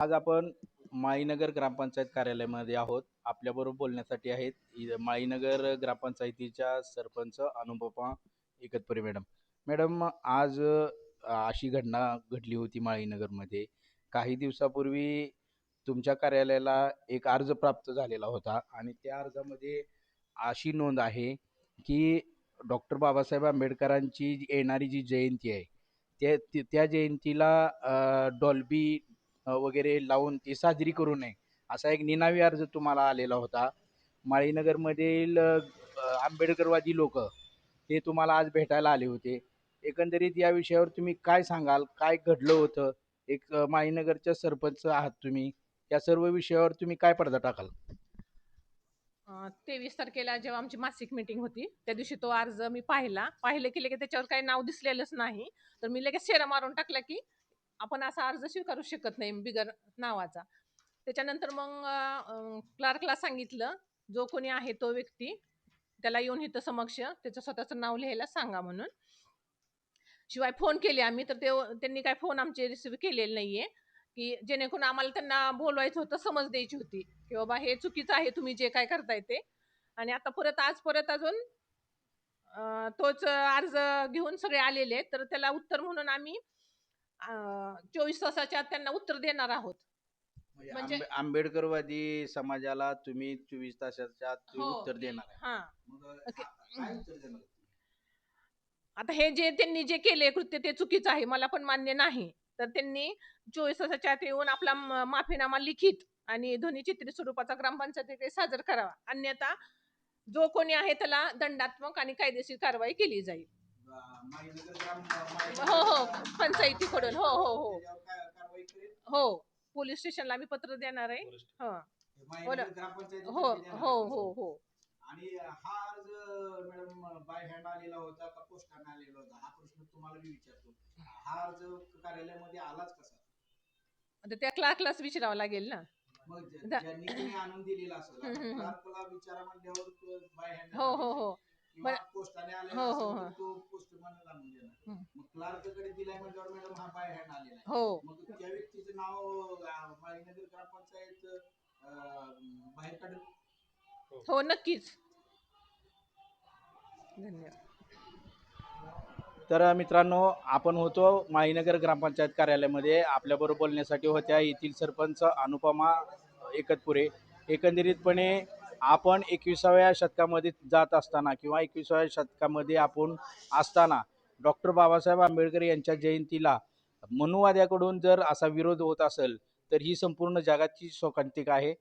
आज आपण माळीनगर ग्रामपंचायत कार्यालयामध्ये आहोत. आपल्याबरोबर बोलण्यासाठी आहेत माळीनगर ग्रामपंचायतीच्या सरपंच अनुपमा एकतपुरे मॅडम. मॅडम आज अशी घटना घडली होती माळीनगरमध्ये. काही दिवसापूर्वी तुमच्या कार्यालयाला एक अर्ज प्राप्त झालेला होता आणि त्या अर्जामध्ये अशी नोंद आहे की डॉक्टर बाबासाहेब आंबेडकरांची येणारी जी जयंती आहे त्या त्या जयंतीला डॉल्बी वगैरे लावून ती साजरी करू नये. असा एक निनावी अर्ज तुम्हाला आलेला होता. माळीनगरमधील आंबेडकरवादी लोक ते तुम्हाला आज भेटायला आले होते. एकंदरीत या विषयावर तुम्ही काय सांगाल? काय घडलं होतं? एक माळीनगरच्या सरपंच आहात तुम्ही. या सर्व विषयावर तुम्ही काय पडदा टाकाल? तेवीस तारखेला जेव्हा आमची मासिक मीटिंग होती त्या दिवशी तो अर्ज मी पाहिला. पाहिले की लगेच त्याच्यावर काही नाव दिसलेलंच नाही. तर मी लगेच शेरा मारून टाकला की आपण असा अर्ज स्वीकारू शकत नाही बिगर नावाचा. त्याच्यानंतर मग क्लार्कला सांगितलं जो कोणी आहे तो व्यक्ती त्याला येऊन इथं समक्ष त्याचं स्वतःचं नाव लिहायला सांगा म्हणून. शिवाय फोन केले आम्ही तर ते त्यांनी काय फोन आमचे रिसिव्ह केलेले नाहीये की जेणेकरून आम्हाला त्यांना बोलवायचं होतं समज द्यायची होती की बाबा हे चुकीचं आहे तुम्ही जे काय करताय ते. आणि आता परत आज परत अजून तोच अर्ज घेऊन सगळे आलेले तर त्याला उत्तर म्हणून आम्ही चोवीस तासाच्या आत त्यांना उत्तर देणार आहोत. म्हणजे म्हणजे- आंबे- आंबेडकरवादी समाजाला तुम्ही चोवीस तासाच्या आत तुम्ही हो. उत्तर देणार आहे. हा. मग ओके. काय उत्तर देणार आता हे जे त्यांनी जे केले कृत्य ते चुकीचं आहे मला पण मान्य नाही. तर त्यांनी चोवीस तासाच्या आत येऊन आपला म- माफीनामा लिखित आणि ध्वनिचित्रित स्वरूपाचा ग्रामपंचायतीकडे सादर करावा. अन्यथा जो कोणी आहे त्याला दंडात्मक आणि कायदेशीर कारवाई केली जाईल. हो, हो. पंचायतीकडून. हो, हो, हो. हो पोलीस स्टेशनला आम्ही पत्र देणार आहे हो हो हो आहे. हो हो आणि हा अर्ज मॅडम बाय हँड आलेला होता का पोस्टाने आलेला होता हा प्रश्न तुम्हाला मी विचारतो हा अर्ज कार्यालयामध्ये आलाच कसा आता त्या क्लार्कलाच विचारावं लागेल ना मग दा- ज्यांनी तुम्ही आणून दिलेला असेल हम्म, हम्म, हम्म. क्लार्कला विचारा म्हणल्यावर बाय हँड हो हो हो किंवा बरं. पोस्टाने आलेला हो, हो, असेल हो. तर तो पोस्टमॅनच आणून देणार हम्म. मग क्लार्ककडे दिलाय म्हणल्यावर मॅडम हा बाय हँड आलेला आहे. हो. मग त्या व्यक्तीचं नाव अं, माळीनगर ग्रामपंचायत अं, बाहेर काढेल. हो. नक्कीच. धन्यवाद. तर मित्रांनो आपण होतो माळीनगर ग्रामपंचायत कार्यालयामध्ये. आपल्याबरोबर बोलण्यासाठी होत्या येथील सरपंच अनुपमा एकतपुरे. एकंदरीतपणे आपण एकविसाव्या शतकामध्ये जात असताना किंवा एकविसाव्या शतकामध्ये आपण असताना डॉक्टर बाबासाहेब आंबेडकर यांच्या जयंतीला मनुवाद्याकडून जर असा विरोध होत असेल तर ही संपूर्ण जगाची शोकांतिक आहे.